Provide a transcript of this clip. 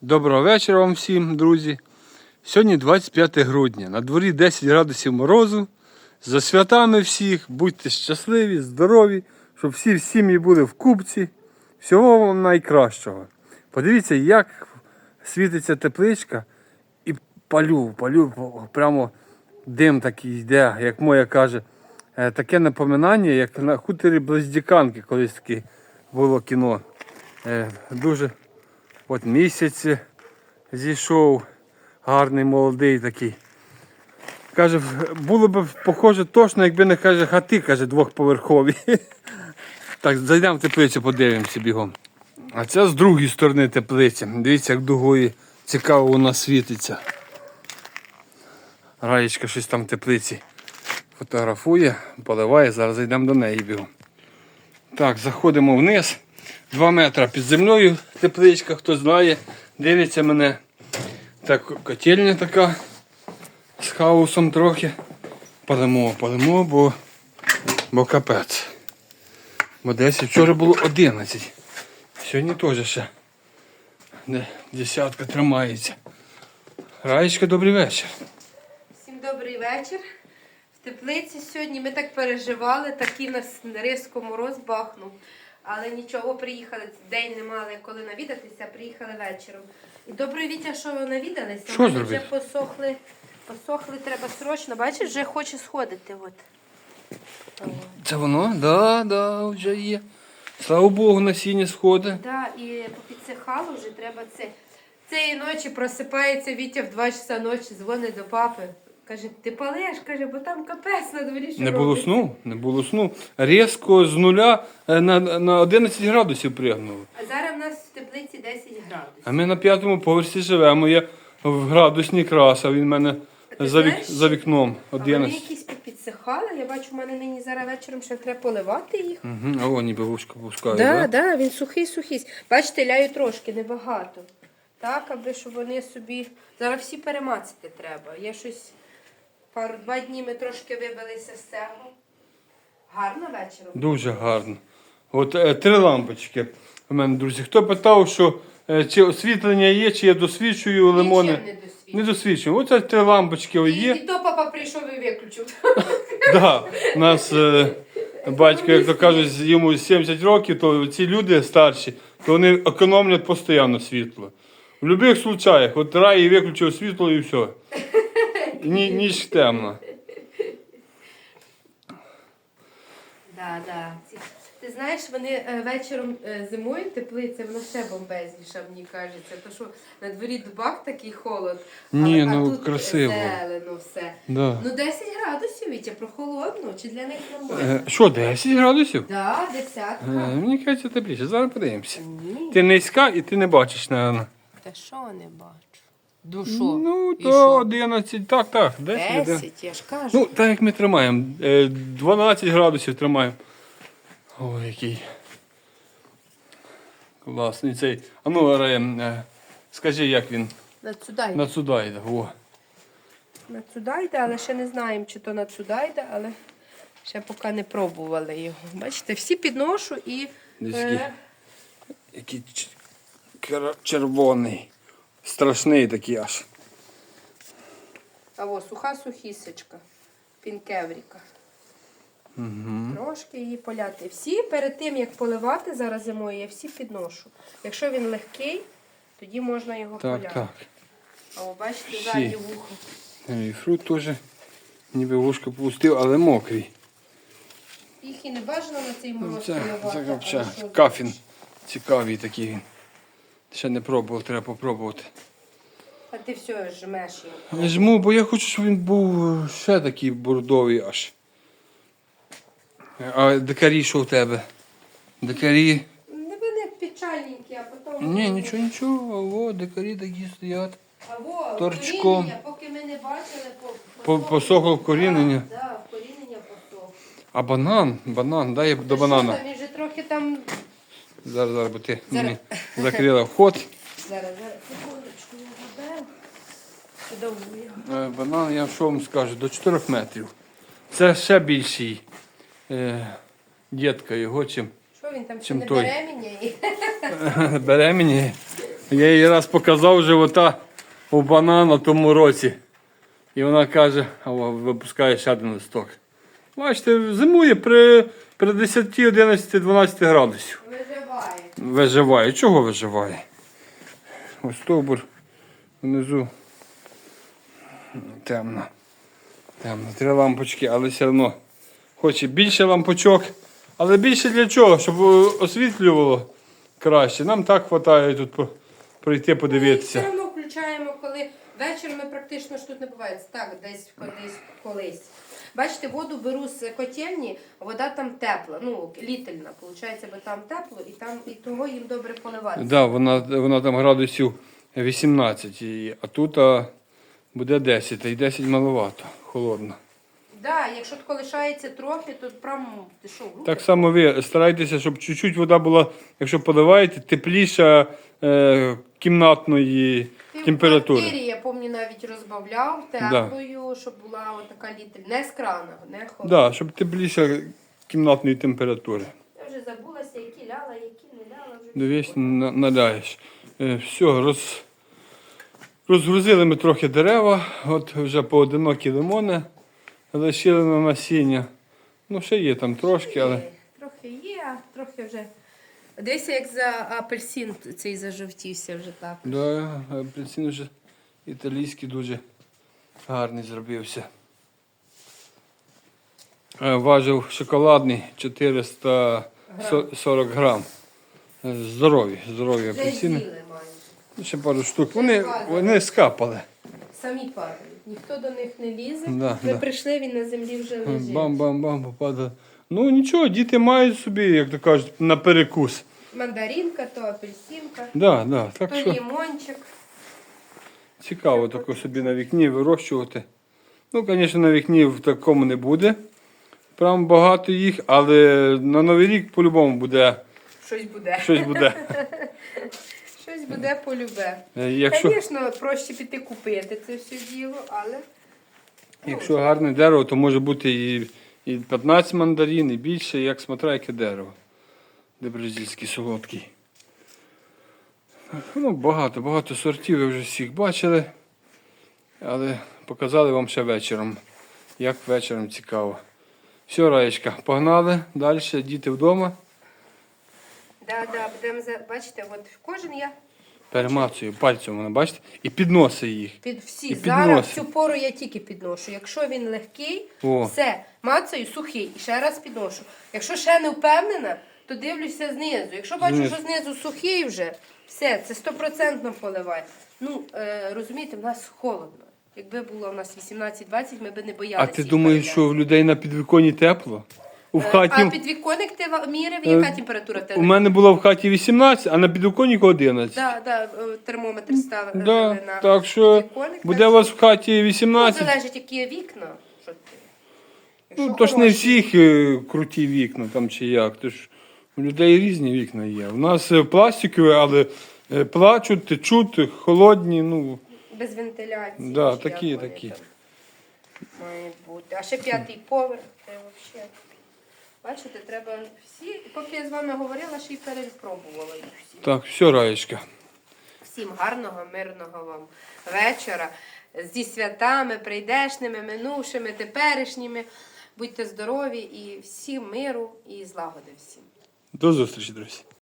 Доброго вечора вам всім, друзі. Сьогодні 25 грудня. На дворі 10 градусів морозу. За святами всіх, будьте щасливі, здорові, щоб всі в сім'ї були в купці. Всього вам найкращого. Подивіться, як світиться тепличка і палю, палю, прямо дим такий йде, як моя каже. Е, Таке напоминання, як на хуторі Близдіканки, колись таке було кіно. Е, Дуже От місяць зійшов, гарний, молодий такий. Каже, було б похоже точно, якби не каже, хати, каже, двохповерхові. Так, зайдемо в теплицю, подивимося бігом. А це з другої сторони теплиця. Дивіться, як дугою цікаво вона світиться. Раєчка щось там в теплиці фотографує, поливає, зараз зайдемо до неї бігом. Так, заходимо вниз. Два метри під землею тепличка, хто знає, дивиться мене. Так, котельня така з хаосом трохи. Палимо, палимо, бо, бо капець. Бо 10, вчора було 11. Сьогодні теж ще де- десятка тримається. Раєчка, добрий вечір. Всім добрий вечір. В теплиці сьогодні ми так переживали, такий нас різко мороз бахнув. Але нічого, приїхали, день не мали коли навідатися, приїхали вечором. І добре Вітя, що ви навідалися, Що Вони зробити? вже посохли, посохли, треба срочно. Бачиш, вже хоче сходити. От. Це воно? Да, да, вже є. Слава Богу, насіння сходить. Да, і попідсихало вже треба це. Цієї ночі просипається Вітя в 2 часа ночі, дзвонить до папи. Каже, ти палеш, каже, бо там капець на дворі. що Не було робиться?» сну, не було сну. Різко з нуля е, на, на 11 градусів пригнуло. А зараз в нас в теплиці 10 градусів. А ми на п'ятому поверсі живемо. Я в градусні краса, він в мене ти за, вік, знаєш, за вікном А вони 11. якісь підсихали. Я бачу, в мене нині зараз вечором ще треба поливати їх. Угу. А о, ніби вушка пускає, Так, да? да, да, він сухий, сухий. Бачите, ляю трошки, небагато. Так, аби щоб вони собі. Зараз всі перемацати треба. Є щось пару два дні ми трошки вибилися з цього. Гарно вечором. Дуже гарно. От е, три лампочки у мене, друзі. Хто питав, що е, чи освітлення є, чи я досвідчую лимони? Нічим не досвідчив. Не досвідчую. Оце три лампочки І, є. і то папа прийшов і виключив. Да, у нас е, батько, як то кажуть, йому 70 років, то ці люди старші, то вони економлять постійно світло. В будь-яких случаях, от рай виключив світло і все. Ні, ніч темна. Да, да. Ці- Ти знаєш, вони е, вечором е, зимою теплиця, вона ще бомбезніша, мені кажеться. То що на дворі дубак такий холод, Ні, а, ну, тут красиво. зелено все. Да. Ну 10 градусів, Вітя, прохолодно, чи для них нормально? Е, Що, 10 градусів? Да, Е, десятка. Мені кажеться тепліше. Зараз подивимося. Ні, Ти низька і ти не бачиш, напевно. та що не бачу. Душу. Ну, І то що? 11, так, так, 10. 11. 10, я ж кажу. Ну, так як ми тримаємо. Е, 12 градусів тримаємо. Ой, який. Класний цей. А ну, е, скажи, як він Нацудайда. на сюди йде. О. Нацудайда, але ще не знаємо, чи то нацудайда, але ще поки не пробували його. Бачите, всі підношу і. Десь е, який. Який ч- кер- червоний. Страшний такий аж. А во, суха сухісечка. Пінкевріка. Угу. Трошки її поляти. Всі перед тим, як поливати зараз зимою, я всі підношу. Якщо він легкий, тоді можна його Так, поляти. так. А о, бачите, Всі. заднє вухо. І фрукт теж ніби вушко пустив, але мокрий. Їх і не бажано на цей мороз Це, поливати. це але взагалі кафін. Цікавий такий він. Ще не пробував, треба попробувати. А ти все жмеш його. Жму, бо я хочу, щоб він був е, ще такий бордовий аж. А дикарі що в тебе? Дикарі. Не вони печальненькі, а потім... Ні, нічого, нічого. О, дикарі такі стоять. А во, торчком. вкорінення, поки ми не бачили, по, По- посохло вкорінення? Так, да, вкорінення посохло. А банан, банан, дай я до Та що банана. там, Він же трохи там... Зараз, зараз, бо ти Зараз. мені закрила вход. Зараз, зараз, секундочку, я заберу. Його. Е, Банан, я що вам скажу, до 4 метрів. Це ще більший е, дітка його, чим Що він там ще Чим не той? беременняє? беременні. Я їй раз показав живота у банана тому році. І вона каже, а випускає ще один листок. Бачите, зимує при, при 10, 11, 12 градусів. Виживає. Чого виживає? Ось стовбур внизу темно. Темно. Три лампочки, але все одно хоче більше лампочок. Але більше для чого? Щоб е, освітлювало краще. Нам так вистачає тут по- пройти Ми все одно включаємо, коли вечором ми практично ж тут не буває. Так, десь колись колись. Бачите, воду беру з котельні, вода там тепла, ну, літельна, виходить, бо там тепло і там і того їм добре поливати. Да, вона, вона там градусів 18, і- а тут а, буде 10, а й 10 маловато, холодно. Да, якщо лишається трохи, то прям ти що, руки? Так само ви старайтеся, щоб чуть-чуть вода була, якщо поливаєте, тепліша е, кімнатної температури. квартирі, я пам'ятаю, навіть розбавляв теплою, щоб була така літель. Не з крана, не холодна. Да, щоб тепліша кімнатної температури. Я вже забулася, які ляла, які не ляла. Вже Дивись, наляєш. Е, все, роз, розгрузили ми трохи дерева, от вже поодинокі лимони лишили на насіння. Ну, ще є там трошки, але. Трохи є, а трохи вже. Дивися, як за апельсин цей зажовтівся вже так. Да, апельсин вже італійський дуже гарний зробився. Е, Важив шоколадний 440 грам. Здорові, здорові апельсини. Ну, Ще пару штук. Вони, вони скапали. Самі падають. Ніхто до них не лізе. Да, Ми да. прийшли, він на землі вже лежить. Бам-бам-бам, попадали. Ну нічого, діти мають собі, як то кажуть, на перекус. Мандаринка, то апельсинка, Да, да. Так то що лімончик. цікаво тако собі на вікні вирощувати. Ну, звісно, на вікні в такому не буде. Прям багато їх, але на Новий рік по-любому буде Щось буде. щось буде. Щось буде полюбе. Е, Якщо, Звісно, проще піти купити це все діло, але якщо гарне дерево, то може бути і, і 15 мандарин, і більше, як смотря яке дерево. Де бразильський солодкий. Ну, багато, багато сортів, ви вже всіх бачили. Але показали вам ще вечором. Як вечором цікаво. Все, Раєчка, погнали. Далі діти вдома. да, да, будемо бачите, от кожен я Перемацую пальцем, вона, бачите? І підносить їх. під всі. І Зараз підносить. цю пору я тільки підношу. Якщо він легкий, О. все, мацаю сухий і ще раз підношу. Якщо ще не впевнена, то дивлюся знизу. Якщо бачу, Знизу. що знизу сухий вже, все, це стопроцентно поливай. Ну, е, розумієте, в нас холодно. Якби було в нас 18-20, ми б не боялися. А ти їх думаєш, що в людей на підвіконні тепло? У Е, хаті. А підвіконник ти ва- міряв, яка температура в тебе? У мене було в хаті 18, а на підвіконнику 11. Да, да, е, термометр ставили Да, на так що підвіконник, буде так у вас в хаті Ну, 18. залежить, які є вікна. Що ти? Ну, Якщо то ж не хороші. всіх е, круті вікна там чи як. То ж у людей різні вікна є. У нас е, пластикові, але е, плачуть, течуть, е, холодні. Ну, Без вентиляції. Да, чи такі, вони такі. там Мають бути. А ще п'ятий поверх, це взагалі. Бачите, треба всі, поки я з вами говорила, ще й перепробувала їх всі. так, все, Раєчка. Всім гарного, мирного вам вечора. Зі святами, прийдешними, минувшими, теперішніми. Будьте здорові і всім миру і злагоди всім. До зустрічі, друзі.